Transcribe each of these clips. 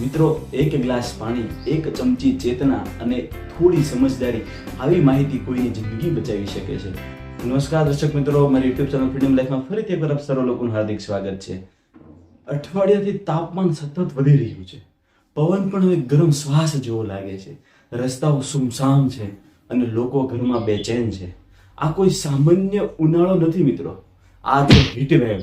મિત્રો, એક ગ્લાસ પાણી, એક ચમચી ચેતના અને થોડી સમજદારી, આવી માહિતી કોઈની જિંદગી બચાવી શકે છે. નમસ્કાર દર્શક મિત્રો, મારી યુટ્યુબ ચેનલ ફ્રીડમ લાઈફમાં ફરીથી એકવાર આપ સર્વ લોકોનું હાર્દિક સ્વાગત છે. અઠવાડિયાથી તાપમાન સતત વધી રહ્યું છે. પવન પણ હવે ગરમ શ્વાસ જેવો લાગે છે. રસ્તાઓ સુમસામ છે અને લોકો ઘરમાં બેચેન છે. આ કોઈ સામાન્ય ઉનાળો નથી મિત્રો. આ છે હીટવેવ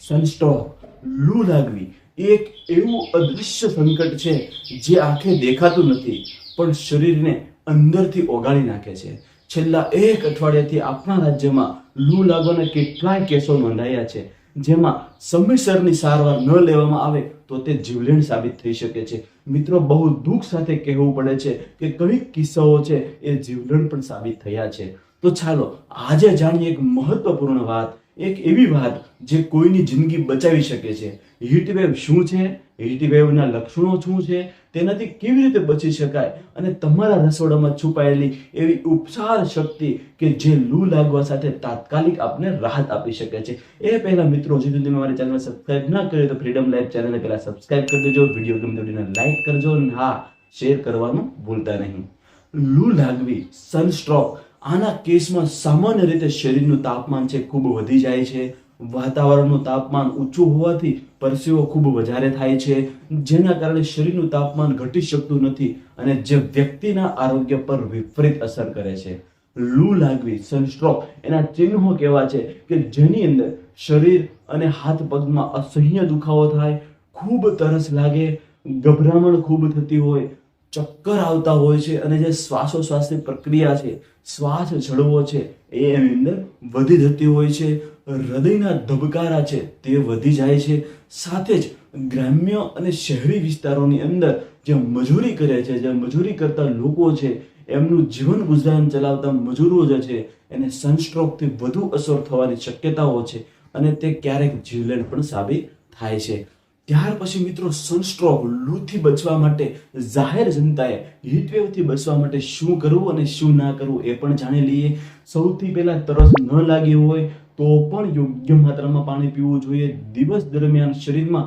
સનસ્ટ્રોક, લૂ લાગવી એક એવું અદૃશ્ય સંકટ છે જે આંખે દેખાતું નથી, પણ શરીરને અંદરથી ઓગાળી નાખે છે. છેલ્લા એક અઠવાડિયાથી આપણા રાજ્યમાં લૂ લાગવાના કેટલાય કેસો નોંધાયા છે. જેમાં સમયસરની સારવાર ન લેવામાં આવે તો તે જીવલેણ સાબિત થઈ શકે છે. મિત્રો, બહુ દુઃખ સાથે કહેવું પડે છે કે કંઈક કિસ્સાઓ છે એ જીવલેણ પણ સાબિત થયા છે. તો ચાલો, આજે જાણીએ એક મહત્વપૂર્ણ વાત એક એવી વાત જે કોઈની જિંદગી બચાવી શકે છે. હીટવેવ શું છે? હીટવેવના લક્ષણો શું છે? તેનાથી કેવી રીતે બચી શકાય? અને તમારા રસોડામાં છુપાયેલી એવી ઉપચાર શક્તિ કે જે લૂ લાગવા સાથે તાત્કાલિક આપને રાહત આપી શકે છે. એ પહેલા મિત્રો, હજી સુધી મારી ચેનલ સબસ્ક્રાઇબ ના કર્યો તો ફ્રીડમ લાઈફ ચેનલને પહેલા સબસ્ક્રાઇબ કરી દેજો. વીડિયો ગમે તો લાઈક કરજો. અને હા શેર કરવાનું ભૂલતા નહીં. લૂ લાગવી સનસ્ટ્રોક આના કેસમાં સામાન્ય રીતે શરીરનું તાપમાન છે, ખૂબ વધી જાય છે. વાતાવરણનું તાપમાન ઊંચું હોવાથી પરસેવો ખૂબ વધારે થાય છે. જેના કારણે શરીરનું તાપમાન ઘટી શકતું નથી અને જે વ્યક્તિના આરોગ્ય પર વિપરીત અસર કરે છે. લૂ લાગવી, સનસ્ટ્રોક એના ચિહ્નો કેવા છે કે જેની અંદર શરીર અને હાથ પગમાં અસહ્ય દુખાવો થાય, ખૂબ તરસ લાગે, ગભરામણ ખૂબ થતી હોય ચક્કર આવતા હોય છે અને જે શ્વાસોશ્વાસની પ્રક્રિયા છે, શ્વાસ જળવો છે, એ એની અંદર વધી જતી હોય છે, હૃદયના ધબકારા છે, તે વધી જાય છે. સાથે જ ગ્રામ્ય અને શહેરી વિસ્તારોની અંદર જે મજૂરી કરે છે, જે મજૂરી કરતા લોકો છે, એમનું જીવન ગુજરાન ચલાવતા મજૂરો જે છે, એને સનસ્ટ્રોકથી વધુ અસર થવાની શક્યતાઓ છે અને તે ક્યારેક જીવલેણ પણ સાબિત થાય છે. ત્યાર પછી મિત્રો સનસ્ટ્રોક લૂથી બચવા માટે જાહેર જનતાએ હીટવેવથી બચવા માટે શું કરવું અને શું ના કરવું એ પણ જાણી લઈએ. સૌથી પહેલાં તરસ ન લાગી હોય તો પણ યોગ્ય માત્રામાં પાણી પીવું જોઈએ. દિવસ દરમિયાન શરીરમાં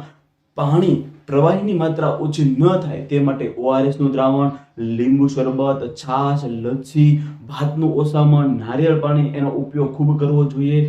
પાણી પ્રવાહીની માત્રા ઓછી ન થાય તે માટે ઓઆરએસનું દ્રાવણ, લીંબુ શરબત, છાશ લચ્છી ભાતનું ઓસામણ નારિયેળ પાણી એનો ઉપયોગ ખૂબ કરવો જોઈએ.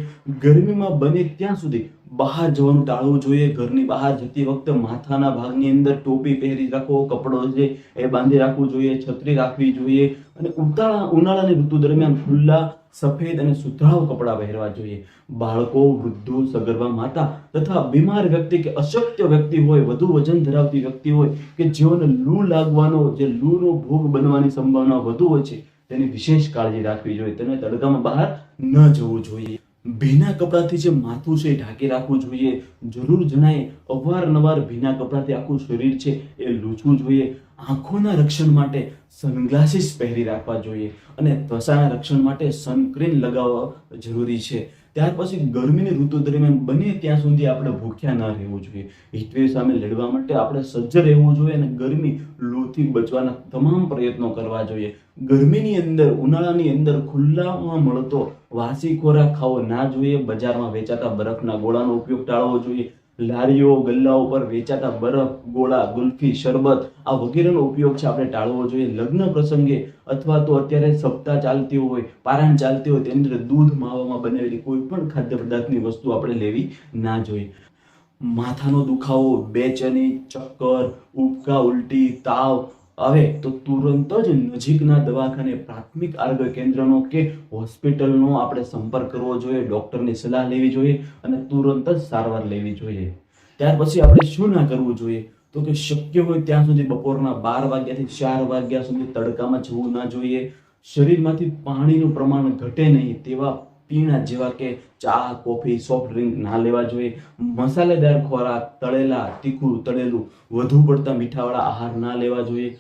ગરમીમાં બને ત્યાં સુધી બહાર જવાનું ટાળવું જોઈએ, ઘરની બહાર જતી વખતે માથાના ભાગની અંદર ટોપી પહેરી રાખો, કપડો છે એ બાંધી રાખવું જોઈએ, છત્રી રાખવી જોઈએ અને ઉતાળા, ઉનાળાની ઋતુ દરમિયાન ખુલ્લા, સફેદ અને સુધરાવ કપડાં પહેરવા જોઈએ. બાળકો, વૃદ્ધો, સગર્ભા માતા તથા બીમાર વ્યક્તિ કે અશક્ય વ્યક્તિ હોય, વધુ વજન ધરાવતી વ્યક્તિ હોય કે જેઓને લૂ લાગવાનો, જે લૂનો ભોગ બનવાની સંભાવના વધુ હોય છે, તેની વિશેષ કાળજી રાખવી જોઈએ. તેને તડકામાં બહાર ન જવું જોઈએ. ભીના કપડાથી જે માથું છે એ ઢાંકી રાખવું જોઈએ. જરૂર જણાય, અવારનવાર ભીના કપડાથી આખું શરીર છે એ લૂછવું જોઈએ. આંખોના રક્ષણ માટે સનગ્લાસીસ પહેરી રાખવા જોઈએ. અને ત્વચાના રક્ષણ માટે સનસ્ક્રીન લગાવવા જરૂરી છે. ત્યાર પછી ગરમીની ઋતુ દરમિયાન બને ત્યાં સુધી આપણે ભૂખ્યા ન રહેવું જોઈએ. હીટવેવ સામે લડવા માટે આપણે સજ્જ રહેવું જોઈએ અને ગરમી લોથી બચવાના તમામ પ્રયત્નો કરવા જોઈએ. ગરમીની અંદર, ઉનાળાની અંદર ખુલ્લામાં મળતો વાસી ખોરાક ખાવો ના જોઈએ. બજારમાં વેચાતા બરફના ગોળાનો ઉપયોગ ટાળવો જોઈએ. લારીઓ, ગલ્લાઓ પર વેચાતા બરફ, ગોળા, ગુલ્ફી, શરબત આ વગેરેનો ઉપયોગ છે. આપણે ટાળવો જોઈએ. લગ્ન પ્રસંગે અથવા તો અત્યારે સપ્તાહ ચાલતી હોય, પારાયણ ચાલતી હોય, તેની અંદર દૂધ માવામાં બનાવેલી કોઈ પણ ખાદ્ય પદાર્થની વસ્તુ આપણે લેવી ના જોઈએ. માથાનો દુખાવો બેચેની ચક્કર, ઉબકા, ઉલટી, તાવ આવે તો તુરંત જ નજીકના દવાખાને પ્રાથમિક આરોગ્ય કેન્દ્રનો કે હોસ્પિટલનો આપણે સંપર્ક કરવો જોઈએ, ડૉક્ટરની સલાહ લેવી જોઈએ અને તુરંત જ સારવાર લેવી જોઈએ. ત્યાર પછી આપણે શું ના કરવું જોઈએ? તો કે શક્ય હોય ત્યાં સુધી બપોરના બાર વાગ્યાથી ચાર વાગ્યા સુધી તડકામાં જવું ના જોઈએ. શરીરમાંથી પાણીનું પ્રમાણ ઘટે નહીં તેવા પીણા જેવા કે ચા, કોફી, સોફ્ટ ડ્રિંક ના લેવા જોઈએ. મસાલેદાર ખોરાક, તળેલા, તીખું, તળેલું, વધુ પડતા મીઠાવાળા આહાર ના લેવા જોઈએ.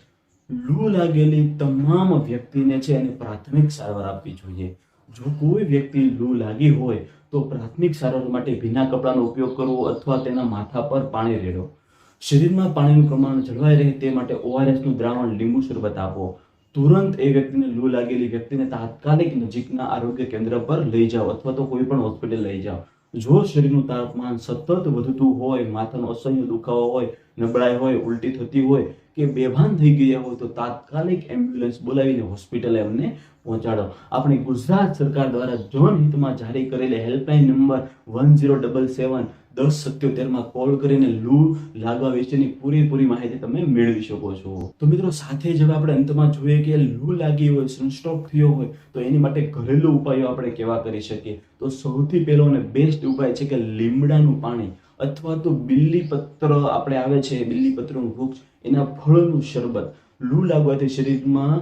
લૂ લાગેલી તમામ વ્યક્તિને છે એને પ્રાથમિક સારવાર આપવી જોઈએ. જો કોઈ વ્યક્તિ લૂ લાગી હોય, તો પ્રાથમિક સારવાર માટે ભીના કપડાનો ઉપયોગ કરવો અથવા તેના માથા પર પાણી રેડો. શરીરમાં પાણીનું પ્રમાણ જળવાઈ રહે તે માટે ઓઆરએસનું દ્રાવણ લીંબુ શરબત આપો. તુરંત એ વ્યક્તિને લૂ લાગેલી વ્યક્તિને તાત્કાલિક નજીકના આરોગ્ય કેન્દ્ર પર લઈ જાઓ અથવા તો કોઈ પણ હોસ્પિટલ લઈ જાઓ. જો શરીરનું તાપમાન સતત વધતું હોય, માથાનો અસહ્ય દુખાવો હોય, નબળાઈ હોય, ઉલટી થતી હોય કે બેભાન થઈ ગયા હોય તો તાત્કાલિક એમ્બ્યુલન્સ બોલાવીને હોસ્પિટલે અમને પહોંચાડો. આપણી ગુજરાત સરકાર દ્વારા જનહિતમાં જારી કરેલી helpline number one zero double seven દસ સત્યોતેરમાં કોલ કરીને લૂ લાગવા વિશેની પૂરેપૂરી માહિતી તમે મેળવી શકો છો. તો મિત્રો, સાથે જ આપણે અંતમાં જોઈએ કે લૂ લાગી હોય સનસ્ટ્રોક થયો હોય, તો એની માટે ઘરેલું ઉપાયો આપણે કેવા કરી શકીએ? તો સૌથી પહેલો અને બેસ્ટ ઉપાય છે કે લીમડાનું પાણી. અથવા તો બિલ્લીપત્ર આપણે આવે છે બિલ્લીપત્રનું વૃક્ષ એના ફળનું શરબત. લૂ લાગવાથી શરીરમાં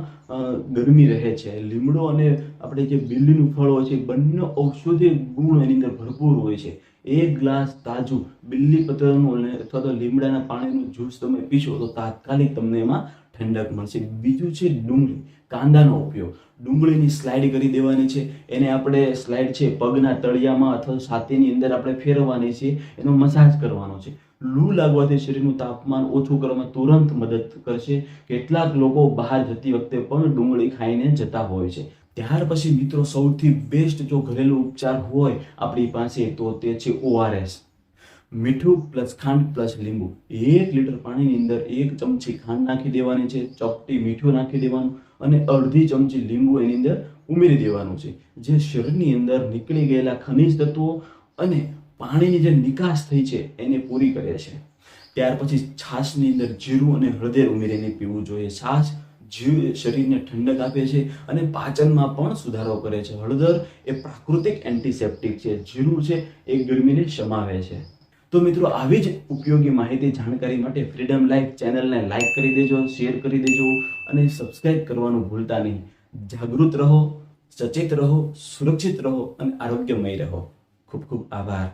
ગરમી રહે છે. લીમડો અને આપણે જે બિલ્લીનું ફળ હોય છે બંને ઔષધીય ગુણ એની અંદર ભરપૂર હોય છે. એક ગ્લાસ તાજું બિલ્લીપત્રનું અથવા તો લીમડાના પાણીનું જ્યુસ તમે પીશો તો તાત્કાલિક તમને એમાં ઠંડક મળશે. બીજું છે ડુંગળી. કાંદાનો ઉપયોગ. ડુંગળીની સ્લાઇડ કરી દેવાની છે. એને આપણે સ્લાઇડ છે પગના તળિયામાં અથવા છાતીની અંદર આપણે ફેરવવાની છે. એનો મસાજ કરવાનો છે. લૂ લાગવાથી શરીરનું તાપમાન ઓછું કરવામાં તુરંત મદદ કરશે. કેટલાક લોકો બહાર જતી વખતે પણ ડુંગળી ખાઈને જતા હોય છે. ત્યાર પછી મિત્રો સૌથી બેસ્ટ જો ઘરેલું ઉપચાર હોય આપણી પાસે તો તે છે ઓઆરએસ મીઠું પ્લસ ખાંડ પ્લસ લીંબુ. એક લીટર પાણીની અંદર એક ચમચી ખાંડ નાખી દેવાની છે, ચપટી મીઠું નાખી દેવાનું અને અડધી ચમચી લીંબુ એની અંદર ઉમેરી દેવાનું છે. જે શરીરની અંદર નીકળી ગયેલા ખનિજ તત્વો અને પાણીની જે નિકાસ થઈ છે, એને પૂરી કરે છે. ત્યાર પછી છાશની અંદર જીરું અને હળદર ઉમેરીને પીવું જોઈએ. છાશ જીવ શરીરને ઠંડક આપે છે અને પાચનમાં પણ સુધારો કરે છે. હળદર એ પ્રાકૃતિક એન્ટિસેપ્ટિક છે. જીરું છે, એ ગરમીને શમાવે છે. તો મિત્રો આવી જ ઉપયોગી માહિતી જાણકારી માટે ફ્રીડમ લાઈફ ચેનલને લાઈક કરી દેજો શેર કરી દેજો અને સબસ્ક્રાઈબ કરવાનું ભૂલતા નહીં. જાગૃત રહો, સચેત રહો, સુરક્ષિત રહો અને આરોગ્યમય રહો. ખૂબ ખૂબ આભાર.